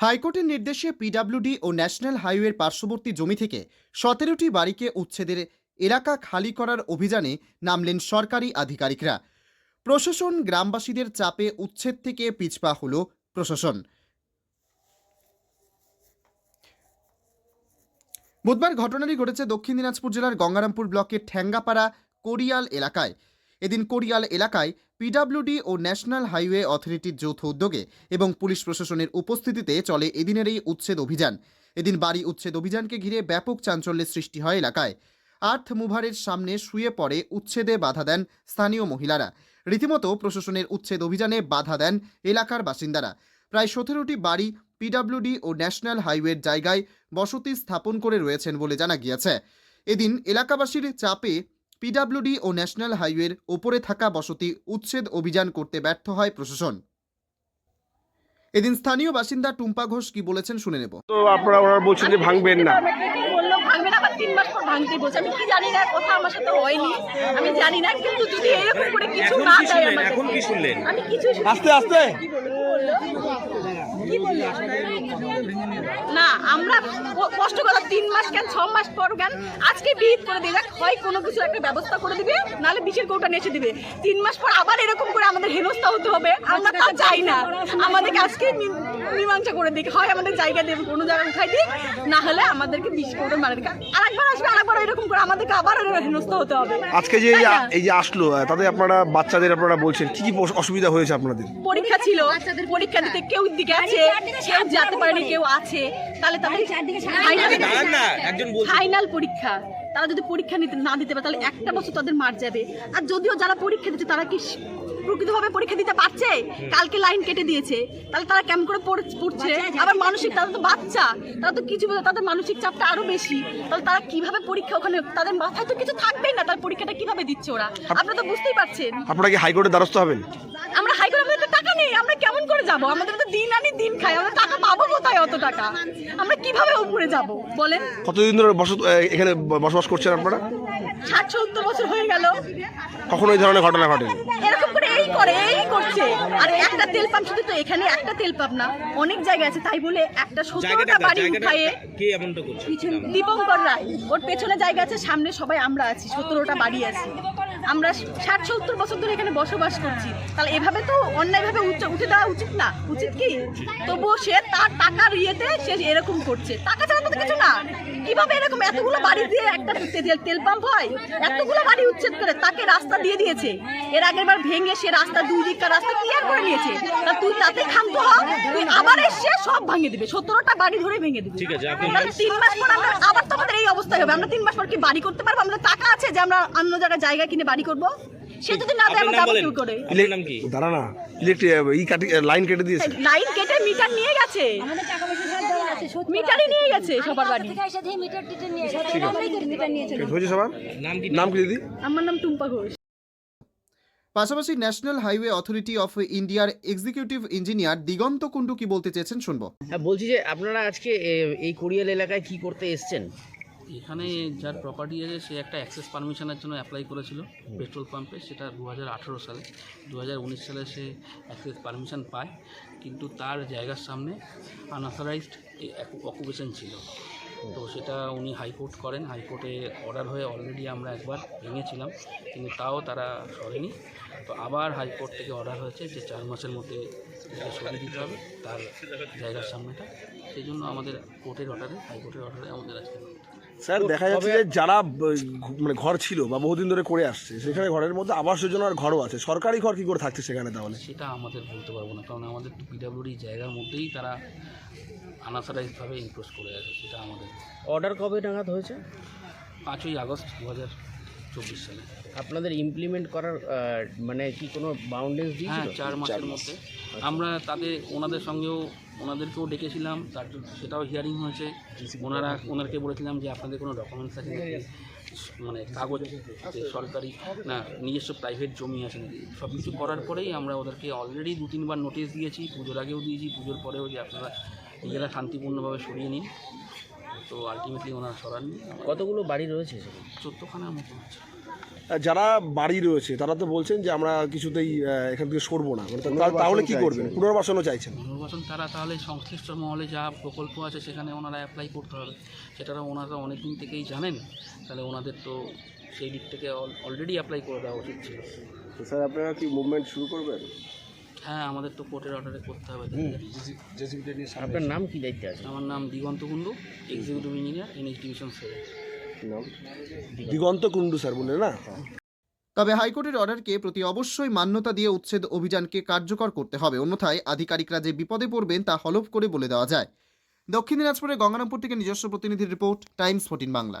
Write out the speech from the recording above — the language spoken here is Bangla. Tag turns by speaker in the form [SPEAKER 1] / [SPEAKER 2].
[SPEAKER 1] হাইকোর্টের নির্দেশে পিডাব্লিউডি ও ন্যাশনাল হাইওয়ের পার্শ্ববর্তী জমি থেকে সতেরোটি বাড়িকে উচ্ছেদের এলাকা খালি করার অভিযানে নামলেন সরকারি আধিকারিকরা। প্রশাসন গ্রামবাসীদের চাপে উচ্ছেদ থেকে পিছপা হল প্রশাসন। বুধবার ঘটনাটি ঘটেছে দক্ষিণ দিনাজপুর জেলার গঙ্গারামপুর ব্লকের ঠ্যাঙ্গাপাড়া কোরিয়াল এলাকায়। এদিন কোরিয়াল এলাকায় পিডাব্লিউডি ও ন্যাশনাল হাইওয়ে অথরিটির যৌথ উদ্যোগে এবং পুলিশ প্রশাসনের উপস্থিতিতে চলে এদিনের এই উচ্ছেদ অভিযান। এদিন বাড়ি উচ্ছেদ অভিযানকে ঘিরে ব্যাপক চাঞ্চল্যের সৃষ্টি হয় এলাকায়। আর্থ মুভারের সামনে শুয়ে পড়ে উচ্ছেদে বাধা দেন স্থানীয় মহিলারা। রীতিমতো প্রশাসনের উচ্ছেদ অভিযানে বাধা দেন এলাকার বাসিন্দারা। প্রায় সতেরোটি বাড়ি পিডাব্লিউডি ও ন্যাশনাল হাইওয়ের জায়গায় বসতি স্থাপন করে রয়েছেন বলে জানা গিয়েছে। এদিন এলাকাবাসীর চাপে পিডব্লিউডি ও ন্যাশনাল হাইওয়ের ওপরে থাকা বসতি উচ্ছেদ অভিযান করতে ব্যর্থ হয় প্রশাসন। এদিন স্থানীয় বাসিন্দা টুম্পা ঘোষ কি বলেছেন শুনে নেব।
[SPEAKER 2] তো আপনারা ওনারা বলছেন যে ভাঙবেন না।
[SPEAKER 3] আমাকে কি বলল ভাঙবে না তিন মাস পর ভাঙতে বলছে। আমি কি জানি না কথা আমার সাথে হয়নি। আমি জানি না কিন্তু যদি এরকম করে কিছু না
[SPEAKER 4] কি
[SPEAKER 3] দেয়
[SPEAKER 4] এখন কি শুনলেন?
[SPEAKER 3] আমি কিছু
[SPEAKER 2] আস্তে আস্তে।
[SPEAKER 3] না, আমরা কষ্ট করে তিন মাস কেন, ছ মাস পর কেন, আজকে বিহিত করে দিয়ে যাক, হয় কোনো কিছু একটা ব্যবস্থা করে দিবে, নাহলে বিষের কৌটা নেচে দিবে। তিন মাস পর আবার এরকম করে আমাদের হেনস্থা হতে হবে, আমরা তা চাই না। আমাদেরকে আজকে মীমাংসা করে দিক হয় আমাদের জায়গা দেবে কোনো জায়গায় উঠাই দিক না হলে আমাদেরকে বিষ করে মারে দিক আরেকবার আসবে আরেকবার এরকম করে আমাদেরকে আবার হেনস্থা হতে হবে।
[SPEAKER 2] আজকে যে এই যে আসলো তাতে আপনারা বাচ্চাদের আপনারা বলছেন কি কি অসুবিধা হয়েছে আপনাদের?
[SPEAKER 3] পরীক্ষা ছিল পরীক্ষা দিতে কেউ দিকে আছে কেউ যেতে পারেনি কেউ আছে তাহলে তাদের
[SPEAKER 4] দাঁড়ান না একজন বলছে।
[SPEAKER 3] ফাইনাল পরীক্ষা। তারা যদি পরীক্ষা নিতে না দিতে পারে তাহলে একটা বছর তাদের মার যাবে। আর যদিও যারা পরীক্ষা দিচ্ছে তারা কি প্রকৃতভাবে পরীক্ষা দিতে পারছে? কালকে লাইন কেটে দিয়েছে। তাহলে তারা কেমন করে পড়- পড়ছে? আবার মানসিক তারা তো বাচ্চা। তারা তো কিছু তাদের মানসিক চাপটা আরও বেশি। তাহলে তারা কীভাবে পরীক্ষা ওখানে তাদের মাথায় তো কিছু থাকবেই না। তার পরীক্ষাটা কীভাবে দিচ্ছে ওরা? আপনারা তো বুঝতেই পারছেন।
[SPEAKER 2] আপনারা কি হাইকোর্টের দ্বারস্থ হবেন?
[SPEAKER 3] আমরা হাইকোর্ট আমাদের তো টাকা নেই। আমরা কেমন করে যাব? আমাদের তো দিন আনি দিন খাই। আমরা টাকা পাবো কোথায় অত টাকা? আমরা কীভাবে উপরে যাব? বলেন।
[SPEAKER 2] কতদিন ধরে বসত এখানে বসবাস করছেন আপনারা?
[SPEAKER 3] ষাট সত্তর বছর হয়ে গেল।
[SPEAKER 2] কখনো এই ধরনের ঘটনা ঘটেনি?
[SPEAKER 3] এরকম করে এই করে এই করছে। আর একটা তেল পাম্প শুধু তো এখানে একটা তেল পাম্প না অনেক জায়গা আছে তাই বলে একটা সত্তরটা বাড়ি উঠায়ে
[SPEAKER 4] কে এমনটা করছে?
[SPEAKER 3] দীপঙ্কর রায় ওর পেছনে জায়গা আছে সামনে সবাই আমরা আছি সতেরোটা বাড়ি আছি। আমরা ষাট সত্তর বছর ধরে এখানে বসবাস করছি। তাহলে এভাবে তো অন্যায়ভাবে উঠে উঠে দেওয়া উচিত না। উচিত কি? তবুও সে তার টাকার ইয়েতে সে এরকম করছে। টাকা ছাড়া তো কিছু না। কীভাবে এরকম এতগুলো বাড়ি দিয়ে একটা তেল- পাম্প হয়? এতগুলো বাড়ি উচ্ছেদ করে তাকে রাস্তা দিয়ে দিয়েছে। এর আগের বার ভেঙে সে রাস্তা দুই দিককার রাস্তা ক্লিয়ার করে নিয়েছে। তা তুই তাতে ক্ষান্ত হ। তুই আবার এসে সব ভাঙে দিবে। সতেরোটা বাড়ি ধরে ভেঙে দিবে।
[SPEAKER 4] ঠিক আছে,
[SPEAKER 3] তাহলে তিন মাস পর আমরা আবার তো আমাদের এই অবস্থায় হবে। আমরা তিন মাস পর কি বাড়ি করতে পারব? আমাদের টাকা আছে যে আমরা অন্য জায়গায় জায়গা কিনে বাড়ি করব? সে যদি না দেয় করে।
[SPEAKER 4] আপনার নাম কি?
[SPEAKER 2] দাঁড়া না ইলেকট্রিক ই কাটি লাইন কেটে দিয়েছে।
[SPEAKER 3] লাইন কেটে মিটার নিয়ে গেছে।
[SPEAKER 5] আমাদের টাকা পয়সা সব দেওয়া আছে সত্যি
[SPEAKER 3] মিটারই নিয়ে গেছে সবার বাড়ি।
[SPEAKER 5] থেকে এসে দিয়ে মিটার টিটার নিয়ে গেছে। মিটার নিয়েছে
[SPEAKER 2] হয়েছে সবার?
[SPEAKER 4] নাম কি?
[SPEAKER 2] নাম কি দিদি?
[SPEAKER 3] আমার নাম টুম্পা ঘোষ।
[SPEAKER 1] পাশাপাশি ন্যাশনাল হাইওয়ে অথরিটি অফ ইন্ডিয়ার এক্সিকিউটিভ ইঞ্জিনিয়ার দিগন্ত কুণ্ডু কি বলতে চেয়েছেন শুনব।
[SPEAKER 6] হ্যাঁ বলছি যে আপনারা আজকে এই কোরিয়াল এলাকায় কি করতে এসছেন?
[SPEAKER 7] এখানে যার প্রপার্টি আছে, সে একটা অ্যাক্সেস পারমিশনের জন্য অ্যাপ্লাই করেছিল পেট্রোল পাম্পে সেটা দু হাজার আঠেরো সালে। দু হাজার উনিশ সালে সে অ্যাক্সেস পারমিশন পায়, কিন্তু তার জায়গার সামনে আনঅথরাইজড অকুপেশন ছিল। তো সেটা উনি হাইকোর্ট করেন। হাইকোর্টে অর্ডার হয়ে অলরেডি আমরা একবার ভেঙেছিলাম কিন্তু তাও তারা সরেনি। তো আবার হাইকোর্ট থেকে অর্ডার হয়েছে যে চার মাসের মধ্যে এটা সরিয়ে দিতে হবে তার জায়গার সামনেটা। সেই জন্য আমাদের কোর্টের অর্ডারে হাইকোর্টের অর্ডারে আমাদের আজকে
[SPEAKER 2] স্যার দেখা যাচ্ছে যে যারা মানে ঘর ছিল বা বহুদিন ধরে করে আসছে সেখানে ঘরের মধ্যে আবাস যোজনার ঘরও আছে। সরকারি ঘর কি করে থাকছে সেখানে তাহলে?
[SPEAKER 7] সেটা আমাদের বলতে পারব না কারণ আমাদের পিডাব্লিউডি জায়গার মধ্যেই তারা আনাসারাইজভাবে ইনক্রোচ করে আছে সেটা আমাদের
[SPEAKER 6] অর্ডার কবে নাগাদ হয়েছে?
[SPEAKER 7] পাঁচই আগস্ট দু হাজার চব্বিশ সালে।
[SPEAKER 6] আপনাদের ইমপ্লিমেন্ট করার আহ, মানে কি কোনো বাউন্ডেন্স
[SPEAKER 7] হ্যাঁ
[SPEAKER 6] দিয়েছিল
[SPEAKER 7] চার মাসের মধ্যে। আমরা তাদের ওনাদের সঙ্গেও ওনাদেরকেও ডেকেছিলাম তার জন্য সেটাও হিয়ারিং হয়েছে। ওনারা ওনারকে বলেছিলাম যে আপনাদের কোনো ডকুমেন্টস আছে নাকি? মানে কাগজ যে সরকারি না নিজস্ব প্রাইভেট জমি আছে নাকি? সব কিছু করার পরেই আমরা ওদেরকে অলরেডি দু তিনবার নোটিশ দিয়েছি পুজোর আগেও দিয়েছি পুজোর পরেও যে আপনারা এগুলা শান্তিপূর্ণভাবে সরিয়ে নিন। তো আলটিমেটলি ওনারা সরাননি
[SPEAKER 6] কতগুলো বাড়ি রয়েছে সেখানে?
[SPEAKER 7] চোদ্দোখানার মতো আছে।
[SPEAKER 2] আর যারা বাড়ি রয়েছে তারা তো বলছেন যে আমরা কিছুতেই এখান থেকে সরবো না। মানে তাহলে কি করবেন? পুনর্বাসনও চাইছেন?
[SPEAKER 7] পুনর্বাসন তারা তাহলে সংশ্লিষ্ট মহলে যা প্রকল্প আছে সেখানে ওনারা অ্যাপ্লাই করতে হবে। সেটারা ওনারা অনেক দিন থেকেই জানেন। তাহলে ওনাদের তো সেই দিক থেকে অলরেডি অ্যাপ্লাই করে দেওয়া উচিত ছিল।
[SPEAKER 2] স্যার আপনারা কি মুভমেন্ট শুরু করবেন?
[SPEAKER 7] হ্যাঁ আমাদের তো কোর্টের অর্ডারে করতে হবে।
[SPEAKER 6] আপনার নাম কি দায়িত্বে আছে?
[SPEAKER 7] আমার নাম Diganta Kundu executive engineer NH division
[SPEAKER 2] Diganta. Kundu sir বললেন না?
[SPEAKER 1] তবে হাইকোর্টের অর্ডারকে প্রতি অবশ্যই মান্যতা দিয়ে উচ্ছেদ অভিযানকে কার্যকর করতে হবে। অন্যথায় আধিকারিকরা যে বিপদে পড়বেন তা হলফ করে বলে দেওয়া যায়। দক্ষিণ দিনাজপুরের গঙ্গারামপুর থেকে নিজস্ব প্রতিনিধির report Times fourteen Bangla